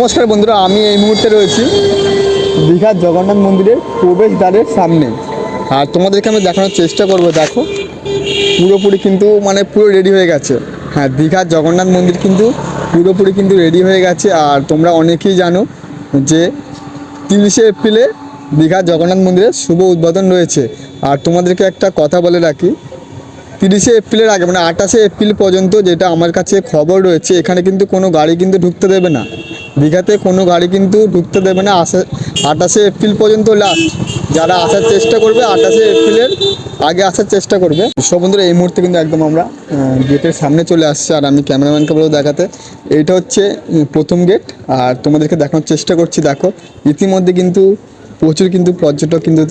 নমস্কার বন্ধুরা, আমি এই মুহূর্তে রয়েছি দীঘার জগন্নাথ মন্দিরের প্রবেশদ্বারের সামনে। আর তোমাদেরকে আমি দেখানোর চেষ্টা করব, দেখো। পুরোপুরি কিন্তু মানে পুরো রেডি হয়ে গেছে। হ্যাঁ দীঘার জগন্নাথ মন্দির কিন্তু পুরোপুরি কিন্তু রেডি হয়ে গেছে। আর তোমরা অনেকেই জানো যে তিরিশে এপ্রিলে দীঘার জগন্নাথ মন্দিরের শুভ উদ্বোধন রয়েছে। আর তোমাদেরকে একটা কথা বলে রাখি, তিরিশে এপ্রিলের আগে মানে আঠাশে এপ্রিল পর্যন্ত যেটা আমার কাছে খবর রয়েছে, এখানে কিন্তু কোনো গাড়ি কিন্তু ঢুকতে দেবে না। দীঘাতে কোনো গাড়ি কিন্তু ঢুকতে দেবে না। আসে আঠাশে এপ্রিল পর্যন্ত লাস্ট যারা আসার চেষ্টা করবে, আঠাশে এপ্রিলের আগে আসার চেষ্টা করবে। সব বন্ধুরা, এই মুহূর্তে কিন্তু একদম আমরা গেটের সামনে চলে আসছি। আর আমি ক্যামেরাম্যানকে বলব দেখাতে, এইটা হচ্ছে প্রথম গেট। আর তোমাদেরকে দেখানোর চেষ্টা করছি। দেখো, ইতিমধ্যে কিন্তু প্রচুর কিন্তু পর্যটক কিন্তু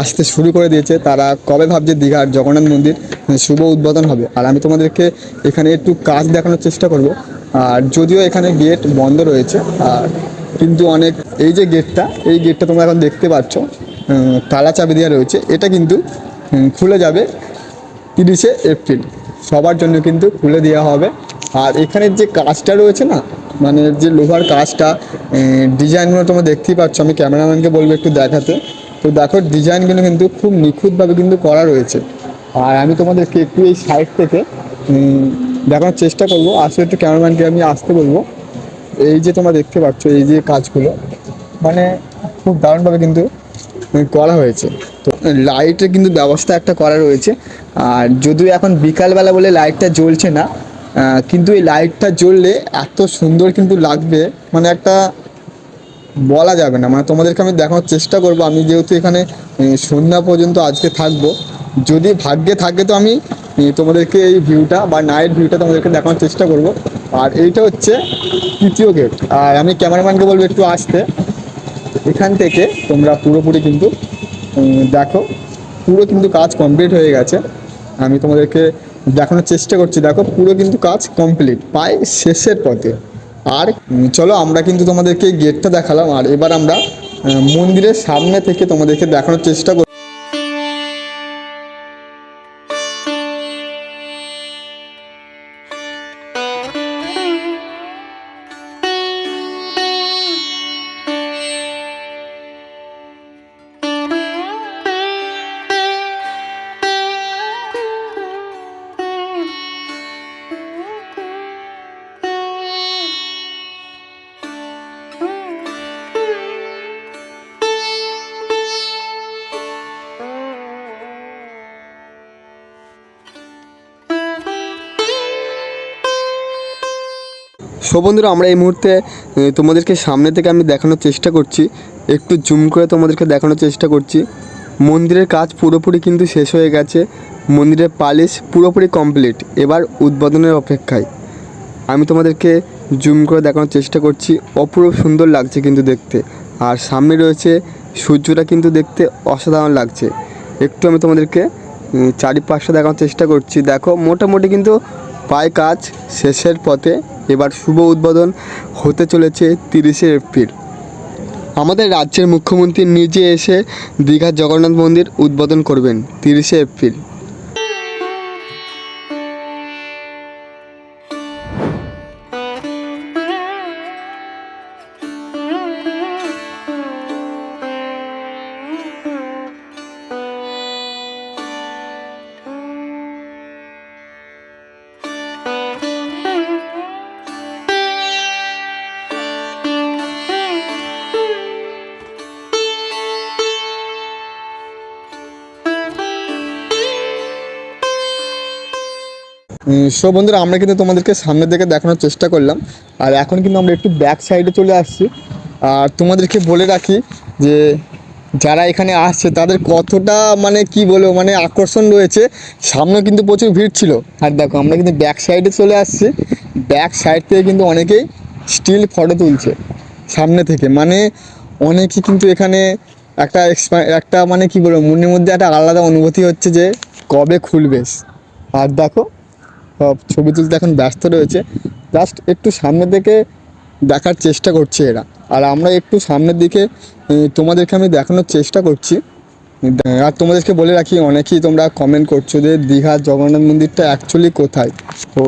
আসতে শুরু করে দিয়েছে, তারা কবে ভাবছে দীঘার জগন্নাথ মন্দির? শুভ উদ্বোধন হবে। আর আমি তোমাদেরকে এখানে একটু কাজ দেখানোর চেষ্টা করব। আর যদিও এখানে গেট বন্ধ রয়েছে, আর কিন্তু অনেক, এই যে গেটটা এই গেটটা তোমরা এখন দেখতে পাচ্ছ তালা চাবি দেওয়া রয়েছে। এটা কিন্তু খুলে যাবে তিরিশে এপ্রিল। সবার জন্য কিন্তু খুলে দেওয়া হবে। আর এখানের যে কাজটা রয়েছে না মানে যে লোহার কাজটা ডিজাইনগুলো তোমরা দেখতেই পাচ্ছ। আমি ক্যামেরাম্যানকে বলব একটু দেখাতে। তো দেখো, ডিজাইনগুলো কিন্তু খুব নিখুঁতভাবে কিন্তু করা রয়েছে। আর আমি তোমাদেরকে একটু এই সাইড থেকে দেখানোর চেষ্টা করব। আসলে একটু ক্যামেরাম্যানকে আমি আসতে বলব। এই যে তোমরা দেখতে পাচ্ছ, এই যে কাজগুলো মানে খুব দারুণভাবে কিন্তু করা হয়েছে। তো লাইটের কিন্তু ব্যবস্থা একটা করা রয়েছে। আর যদিও এখন বিকালবেলা বলে লাইটটা জ্বলছে না কিন্তু এই লাইটটা জ্বললে এত সুন্দর কিন্তু লাগবে মানে একটা বলা যাবে না। মানে তোমাদেরকে আমি দেখানোর চেষ্টা করব। আমি যেহেতু এখানে সন্ধ্যা পর্যন্ত আজকে থাকব। যদি ভাগ্যে থাকে তো আমি তোমাদেরকে এই ভিউটা বা নাইট ভিউটা তোমাদেরকে দেখানোর চেষ্টা করব। আর এইটা হচ্ছে তৃতীয় গেট আর আমি ক্যামেরাম্যানকে বলব একটু আসতে। এখান থেকে তোমরা পুরোপুরি কিন্তু দেখো। পুরো কিন্তু কাজ কমপ্লিট হয়ে গেছে। আমি তোমাদেরকে দেখানোর চেষ্টা করছি। দেখো, পুরো কিন্তু কাজ কমপ্লিট প্রায় শেষের পথে। আর চলো আমরা কিন্তু তোমাদেরকে গেটটা দেখালাম। আর এবার আমরা মন্দিরের সামনে থেকে তোমাদেরকে দেখানোর চেষ্টা সো বন্ধুরা, আমরা এই মুহূর্তে তোমাদেরকে সামনে থেকে আমি দেখানোর চেষ্টা করছি। একটু জুম করে তোমাদেরকে দেখানোর চেষ্টা করছি। মন্দিরের কাজ পুরোপুরি কিন্তু শেষ হয়ে গেছে। মন্দিরের পালিশ পুরোপুরি কমপ্লিট। এবার উদ্বোধনের অপেক্ষায়। আমি তোমাদেরকে জুম করে দেখানোর চেষ্টা করছি। অপূর্ব সুন্দর লাগছে কিন্তু দেখতে। আর সামনে রয়েছে সূর্যটা কিন্তু দেখতে অসাধারণ লাগছে। একটু আমি তোমাদেরকে চারিপাশটা দেখানোর চেষ্টা করছি। দেখো, মোটামুটি কিন্তু প্রায় কাজ শেষের পথে এবার শুভ উদ্বোধন হতে চলেছে তিরিশে এপ্রিল। আমাদের রাজ্যের মুখ্যমন্ত্রী নিজে এসে দীঘার জগন্নাথ মন্দির উদ্বোধন করবেন তিরিশে এপ্রিল। সো বন্ধুরা, আমরা কিন্তু তোমাদেরকে সামনের দিকে দেখানোর চেষ্টা করলাম। আর এখন কিন্তু আমরা একটু ব্যাক সাইডে চলে আসছি। আর তোমাদেরকে বলে রাখি যে, যারা এখানে আসছে, তাদের কতটা মানে কি বলব মানে আকর্ষণ রয়েছে। সামনে কিন্তু প্রচুর ভিড় ছিল। আর দেখো, আমরা কিন্তু ব্যাক সাইডে চলে আসছি। ব্যাক সাইড থেকে কিন্তু অনেকেই স্টিল ফটো তুলছে সামনে থেকে। মানে অনেকেই কিন্তু এখানে একটা একটা মানে কি বলব, মনের মধ্যে একটা আলাদা অনুভূতি হচ্ছে যে, কবে খুলবে। আর দেখো সব ছবি তুলতে এখন ব্যস্ত রয়েছে। জাস্ট একটু সামনের দিকে দেখার চেষ্টা করছে এরা। আর আমরা একটু সামনের দিকে তোমাদেরকে আমি দেখানোর চেষ্টা করছি। আর তোমাদেরকে বলে রাখি, অনেকেই তোমরা কমেন্ট করছ যে দীঘার জগন্নাথ মন্দিরটা অ্যাকচুয়ালি কোথায়? তো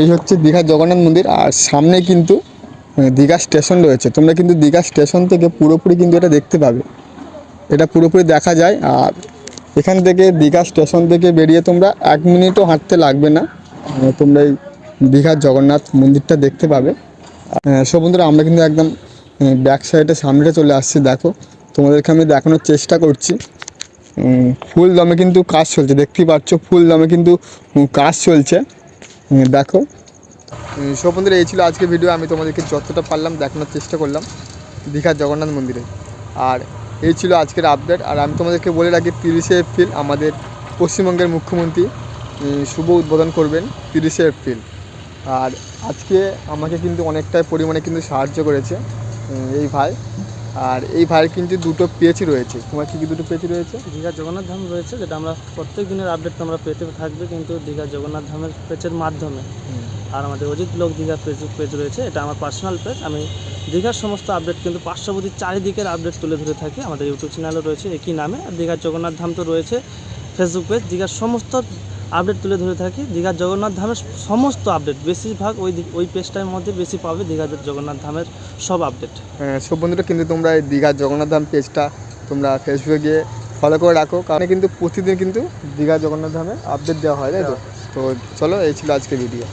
এই হচ্ছে দীঘার জগন্নাথ মন্দির। আর সামনে কিন্তু দীঘা স্টেশন রয়েছে। তোমরা কিন্তু দীঘা স্টেশন থেকে পুরোপুরি কিন্তু এটা দেখতে পাবে। এটা পুরোপুরি দেখা যায়। আর এখান থেকে দীঘা স্টেশন থেকে বেরিয়ে তোমরা এক মিনিটও হাঁটতে লাগবে না। তোমরা এই দীঘার জগন্নাথ মন্দিরটা দেখতে পাবে। আহ, সো বন্ধুরা আমরা কিন্তু একদম ব্যাক সাইডে সামনেটা চলে আসছি দেখো। তোমাদেরকে আমি দেখানোর চেষ্টা করছি। ফুল দমে কিন্তু কাজ চলছে দেখতেই পাচ্ছ ফুল দমে কিন্তু কাজ চলছে। দেখো। সব বন্ধুরা এই ছিল আজকে ভিডিও আমি তোমাদেরকে যতটা পারলাম দেখানোর চেষ্টা করলাম দীঘার জগন্নাথ মন্দিরে। আর এই ছিল আজকের আপডেট আর আমি তোমাদেরকে বলে রাখি তিরিশে এপ্রিল আমাদের পশ্চিমবঙ্গের মুখ্যমন্ত্রী শুভ উদ্বোধন করবেন তিরিশে এপ্রিল। আর আজকে আমাকে কিন্তু অনেকটাই পরিমাণে কিন্তু সাহায্য করেছে এই ভাই। আর এই ভাইয়ের কিন্তু দুটো পেজ রয়েছে। তোমার কী কী দুটো পেজ রয়েছে? দীঘা জগন্নাথ ধাম রয়েছে যেটা আমরা প্রত্যেক দিনের আপডেট তোমরা পেতে থাকবে কিন্তু দীঘা জগন্নাথ ধামের পেজের মাধ্যমে। আর আমাদের Ajit blog Digha Facebook page রয়েছে এটা আমার পার্সোনাল পেজ আমি দীঘার সমস্ত আপডেট কিন্তু পার্শ্ববর্তী চারিদিকের আপডেট তুলে ধরে থাকি। আমাদের ইউটিউব চ্যানেলও রয়েছে একই নামে আর দীঘার জগন্নাথ ধাম তো রয়েছে ফেসবুক পেজ দীঘার সমস্ত আপডেট তুলে ধরে থাকি দীঘার জগন্নাথ ধামের সমস্ত আপডেট। বেশিরভাগ ওই ওই পেজটার মধ্যে বেশি পাবে দীঘার জগন্নাথ ধামের সব আপডেট। হ্যাঁ, সব বন্ধুরা কিন্তু তোমরা এই দীঘার জগন্নাথ ধাম পেজটা তোমরা ফেসবুকে গিয়ে ফলো করে রাখো কারণ কিন্তু প্রতিদিন কিন্তু দীঘা জগন্নাথ ধামে আপডেট দেওয়া হয় তাই তো? তো চলো এই ছিল আজকে ভিডিও